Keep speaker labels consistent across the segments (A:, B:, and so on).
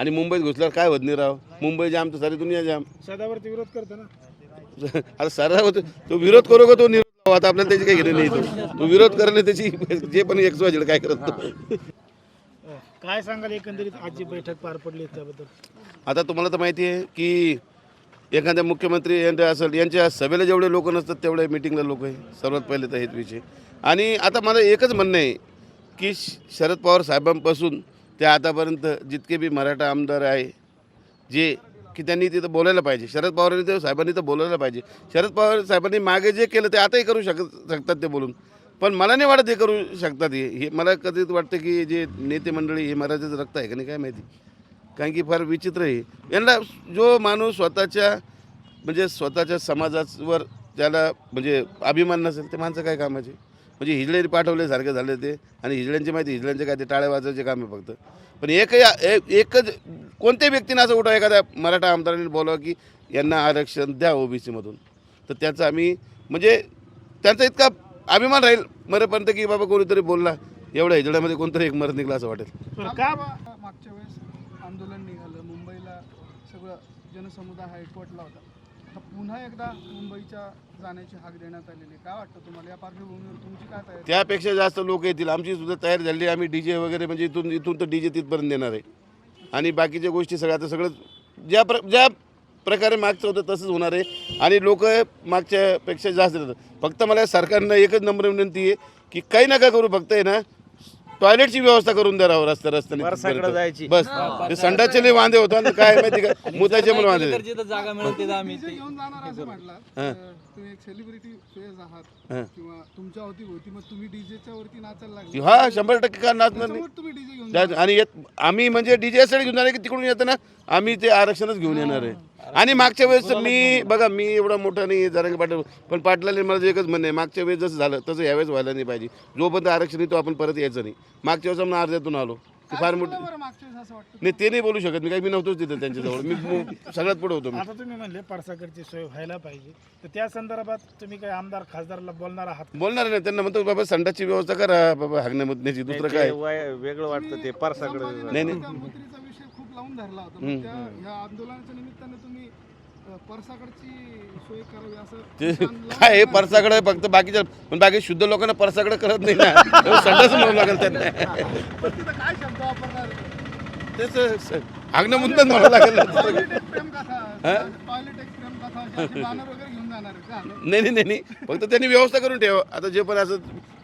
A: आणि मुंबईत घुसल्यावर काय होत नाही राव? मुंबई जाम तर सारी दुनिया जाम.
B: सदावरती विरोध करतो ना.
A: आता सरा होतो तो विरोध करू का तो निरोध? आता आपल्याला त्याची काही घेणं नाही तो तो विरोध करायला त्याची जे पण एक वाजेल काय करत तो.
B: काय सांगाल एकंदरीत आज जी बैठक पार पडली त्याबद्दल
A: आता तुम्हाला तर माहिती आहे की एखाद्या मुख्यमंत्री यांच्या असेल यांच्या सभेला जेवढे लोक नसतात तेवढे मिटिंगला लोक आहे. सर्वात पहिले तर हेच विषय. आणि आता मला एकच म्हणणं आहे की शरद पवार साहेबांपासून ते आतापर्यंत जितके बी मराठा आमदार आहे जे की त्यांनी तिथं बोलायला पाहिजे. शरद पवारांनी ते साहेबांनी तर बोलायला पाहिजे. शरद पवार साहेबांनी मागे जे केलं ते आताही करू शकत शकतात ते बोलून. पण मला नाही वाटत हे करू शकतात हे. हे मला कधीच वाटतं की जे नेते मंडळी हे मराठीचं रक्त आहे का नाही काय माहिती. कारण की फार विचित्र आहे. यांना जो माणूस स्वतःच्या म्हणजे स्वतःच्या समाजावर त्याला म्हणजे अभिमान नसेल ते माणसं काय कामाचे? म्हणजे हिजडे पाठवले सारखे झाले ते. आणि हिजड्यांची माहिती हिजड्यांचे काय ते टाळ्या वाजायचे काम आहे फक्त. पण एकही एकच कोणत्याही व्यक्तीने असं उठा एखाद्या मराठा आमदारांनी बोलावं की यांना आरक्षण द्या ओबीसीमधून तर त्याचं आम्ही म्हणजे त्यांचा इतका अभिमान राहील मरेपर्यंत की बाबा कोणीतरी बोलला एवढ्या हिजड्यामध्ये कोणतरी एक मरत निघला असं वाटेल.
B: पण का
C: मागच्या वेळेस आंदोलन निघालं मुंबईला सगळं जनसमुदाय हा एकवटला होता. आता पुन्हा एकदा मुंबईच्या जाण्याची हाक देण्यात आलेली काय वाटतं तुम्हाला? या पार्श्वभूमीवर तुमची काय तयारी?
A: त्यापेक्षा जास्त लोक येतील. आमची सुद्धा तयारी झाली आम्ही डी जे वगैरे म्हणजे इथून इथून तर डी जे तिथपर्यंत देणार आहे. आणि बाकीच्या गोष्टी सगळ्या आता सगळं ज्या प्र ज्या प्रकारे मागचं होतं तसंच होणार आहे. आणि लोक मागच्यापेक्षा जास्त येतात. फक्त मला सरकारनं एकच नंबर विनंती आहे की काही नका करू. फक्त आहे ना टॉयलेटची व्यवस्था करून द्या राव रस्त्या रस्त्याने.
D: जायची.
A: बस. ते संडासचे लय वांदे होतात आणि काय माहिती का? मुताचे पण वांदे.
D: जिथं जागा मिळेल तिथं आम्ही
C: जे घेऊन जाणार असं म्हटलं तर तुम्ही एक सेलिब्रिटी फेज आहात किंवा तुमच्या होती होती मग तुम्ही डीजेच्या वरती नाचायला लागले.
A: हा शंभर टक्के का नाचणार नाही?
C: त्याच्यामुळे तुम्ही डीजे घेऊन
A: त्या- आणि येत आम्ही म्हणजे डीजे यासाठी घेऊन जाणार की तिकडून येतं ना आम्ही ते आरक्षणच घेऊन येणार आहे. आणि मागच्या वेळेस मी बघा मी एवढा मोठा नाही जरांगे पाटील पण पाटलाने मला एकच म्हणणं आहे मागच्या वेळेस जसं झालं तसं यावेळेस व्हायला नाही पाहिजे. जोपर्यंत आरक्षण आहे तो आपण परत यायचं नाही. मागच्या वेळेस आपण अर्ध्यातून आलो. ते फार मोठी नाही ते नाही बोलू शकत. मी काही मी नव्हतोच तिथं त्यांच्याजवळ. मी मु- सगळ्यात पुढे होतो मी.
B: आता तुम्ही म्हणले परसाकडची सोय व्हायला पाहिजे. तर त्या संदर्भात तुम्ही काही आमदार खासदारला बोलणार आहात
A: बोलणार नाही. त्यांना म्हणतो बाबा संडासची व्यवस्था करा. बाबा हागण्या मुतण्याची दुसरं काय
D: वेगळं वाटतं ते परसाकडे
A: नाही नाही.
C: लावून धरला होता. मग त्या ह्या आंदोलनाच्या निमित्ताने तुम्ही अ, परसाकडची सोय करावी असं
A: ते काय आहे परसाकडे फक्त बाकीच्या पण बाकी शुद्ध लोकांना परसाकडे करत नाही ना. संडास म्हणू लागेल त्यांना.
C: लावून- पण तिथं काय शब्द वापरणार?
A: तेच आग्न मुंदन म्हणावं लागेल.
C: अशी वगैरे
A: नाही नाही नाही. फक्त त्यांनी व्यवस्था करून ठेवा. आता जे पण असं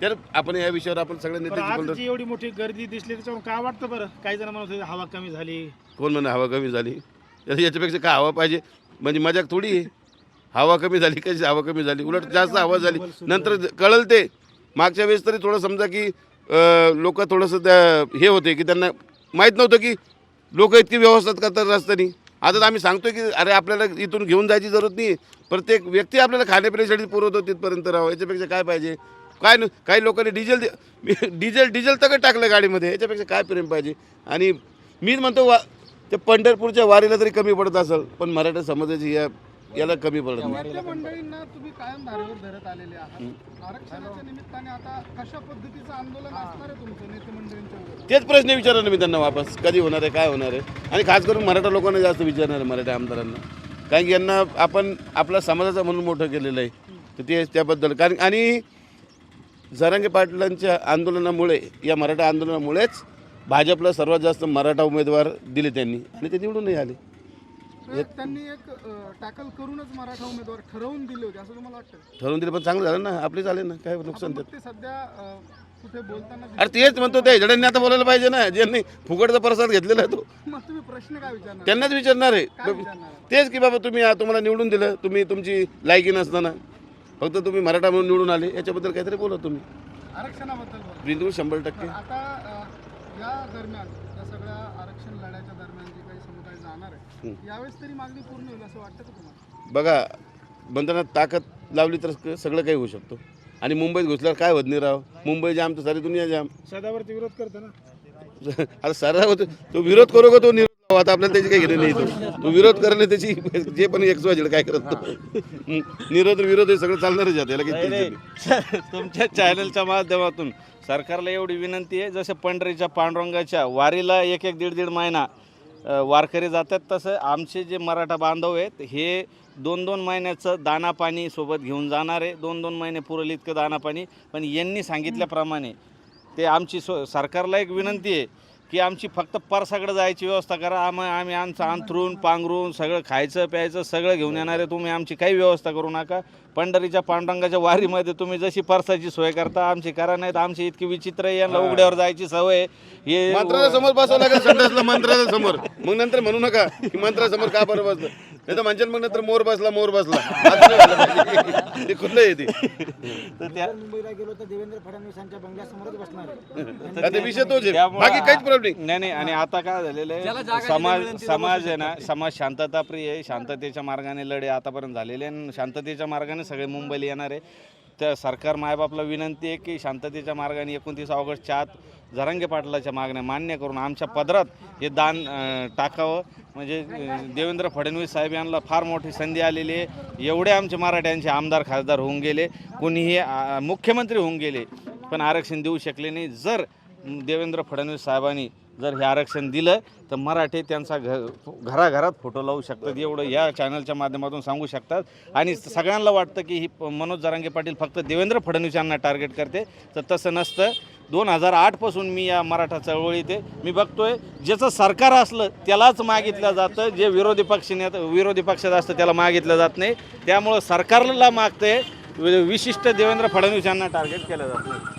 A: तर आपण या विषयावर आपण सगळ्या नेत्याची
B: आज
A: बोलतो
B: जी एवढी मोठी गर्दी दिसली त्याच्यावर काय वाटतं बरं? काही जण म्हणत होते हवा कमी झाली.
A: कोण म्हणा हवा कमी झाली याच्या- याच्यापेक्षा काय हवा पाहिजे? म्हणजे मजाक थोडी आहे. हवा कमी झाली कशी हवा कमी झाली? उलट जास्त हवा झाली. नंतर कळल ते. मागच्या वेळेस तरी थोडं समजा की लोक थोडंसं त्या हे होते की त्यांना माहीत नव्हतं की लोक इतकी व्यवस्था करतात रस्त्यानी. आता तर आम्ही सांगतो की अरे आपल्याला इथून घेऊन जायची जरूरत नाही. प्रत्येक व्यक्ती आपल्याला खाण्यापिण्यासाठी पुरवतो तिथपर्यंत राहावं याच्यापेक्षा काय पाहिजे? काय न काही लोकांनी डिझेल मी- डिझेल डिझेल तगत टाकलं गाडीमध्ये. याच्यापेक्षा काय प्रेम पाहिजे? आणि मीच म्हणतो वा ते पंढरपूरच्या वारीला तरी कमी पडत असेल पण मराठा समाजाची या याला कमी पडत नाही
C: नेते मंडळींना तुम्ही कायम धारेवर धरत आलेले आहात. आरक्षणाच्या निमित्ताने आता कशा पद्धतीचं आंदोलन असणार आहे तुमचं नेते मंडळींच्या विरोधात?
A: तेच प्रश्न विचारला ना मी त्यांना वापस. कधी होणार आहे काय होणार आहे? आणि खास करून मराठा लोकांना जास्त विचारणार आहे मराठा आमदारांना. कारण की यांना आपण आपला समाजाचा म्हणून मोठं केलेलं आहे. तर ते त्याबद्दल. कारण आणि जरांगे पाटलांच्या आंदोलनामुळे या मराठा आंदोलनामुळेच भाजपला सर्वात जास्त मराठा उमेदवार दिले त्यांनी. आणि ते निवडूनही आले.
C: त्यांनी एक टॅकल करूनच मराठा उमेदवार ठरवून दिले होते असं तुम्हाला वाटतं?
A: ठरवून दिले पण चांगलं झालं ना आपले झाले ना काय नुकसान त्यात?
C: ते सध्या अ, कुठे बोलताना
A: अरे तेच म्हणतो त्या हिजड्यांनी आता बोलायला पाहिजे ना ज्यांनी फुकटचा प्रसाद घेतलेला आहे तो.
C: मग तुम्ही प्रश्न काय विचारणार?
A: त्यांनाच विचारणार आहे.
C: विचारणार?
A: तेच की बाबा तुम्ही तुम्हाला निवडून दिलं तुम्ही तुमची लायकी नसताना. फक्त तुम्ही मराठा म्हणून निवडून आले याच्याबद्दल काहीतरी बोला तुम्ही.
C: आरक्षणाबद्दल बोला.
A: बिंदू शंभर टक्के.
C: आता अ, या दरम्यान या सगळ्या आरक्षण लढ्याच्या दरम्यान जे काही समुदाय जाणार आहे यावेळेस तरी मागणी पूर्ण होईल असं वाटतं का तुम्हाला?
A: बघा बंधनात ताकद लावली तर सगळं काही होऊ शकतो. आणि मुंबईत घुसल्यावर काय होत नाही राव? मुंबई जाम तर सारी दुनिया जाम.
B: सदावरती विरोध करतो ना.
A: सरा होतो. तो विरोध करू का तो निरोध? लावू? आता आपल्याला त्याची काही घेणं नाही तो तो विरोध करायला त्याची जे पण एक वाजेल काय करत हं. निरोध विरोध हे सगळं चालणारच याला काही.
D: नाही. तुमच्या चॅनलच्या माध्यमातून सरकारला एवढी विनंती आहे जसं पंढरीच्या पांडुरंगाच्या वारीला एक एक दीड दीड महिना अ, वारकरी जातात तसं आमचे जे मराठा बांधव आहेत हे दोन दोन महिन्याचं दाना पाणी सोबत घेऊन जाणार आहे. दोन दोन महिने पुरेल इतकं दाना पाणी पण यांनी सांगितल्याप्रमाणे ते आमची सो सरकारला एक विनंती आहे की आमची फक्त परसाकडे जायची व्यवस्था करा. आम आम्ही आमचं अंथरून पांघरून सगळं खायचं प्यायचं सगळं घेऊन येणार आहे. तुम्ही आमची काही व्यवस्था करू नका. पंढरीच्या पांडुरंगाच्या वारीमध्ये तुम्ही जशी परसाची सोय करता आमची करा नाहीत आमची इतकी विचित्र आहे यांना उघड्यावर जायची सवय आहे. हे
A: मंत्राच्या समोर बसावं लागेल संडासला मंत्राच्या समोर. मग नंतर म्हणू नका की मंत्रासमोर का बरं बसलं? नाही तर म्हणशाल मग नंतर मोर बसला मोर बसला. ते खुलं आहे ते?
D: तर त्या
E: मुंबईला गेलो तर देवेंद्र फडणवीसांच्या बंगल्यासमोरच बसणार आहे.
A: आता विषय तोच आहे.
D: त्यामुळं
A: बाकी काहीच प्रॉब्लेम
D: नाही. नाही आणि आता काय झालेलं आहे? समाज समाज आहे ना समाज शांतताप्रिय आहे. शांततेच्या मार्गाने लढे आतापर्यंत झालेले आहे आणि शांततेच्या मार्गाने सगळे मुंबईला येणार आहे. तर सरकार मायबापला विनंती आहे की शांततेच्या मार्गाने एकोणतीस ऑगस्टच्या आत झरंगे पाटलाच्या मागण्या मान्य करून आमच्या पदरात हे दान टाकावं. म्हणजे देवेंद्र फडणवीस साहेब यांना फार मोठी संधी आलेली आहे. एवढे आमचे मराठ्यांचे आमदार खासदार होऊन गेले. कोणीही मुख्यमंत्री होऊन गेले. पण आरक्षण देऊ शकले नाही. जर देवेंद्र फडणवीस साहेबांनी जर हे आरक्षण दिलं तर मराठे त्यांचा घ घराघरात फोटो लावू शकतात. एवढं या चॅनलच्या माध्यमातून सांगू शकतात. आणि सगळ्यांना वाटतं की ही मनोज जरांगे पाटील फक्त देवेंद्र फडणवीस यांना टार्गेट करते. तर तसं नसतं. दोन हजार आठपासून मी या मराठा चळवळीत आहे. मी बघतोय ज्याचं सरकार असलं त्यालाच मागितलं जातं. जे विरोधी पक्ष नेत विरोधी पक्षात असतं त्याला मागितलं जात नाही. त्यामुळं सरकारला मागते विशिष्ट देवेंद्र फडणवीस यांना टार्गेट केलं जातं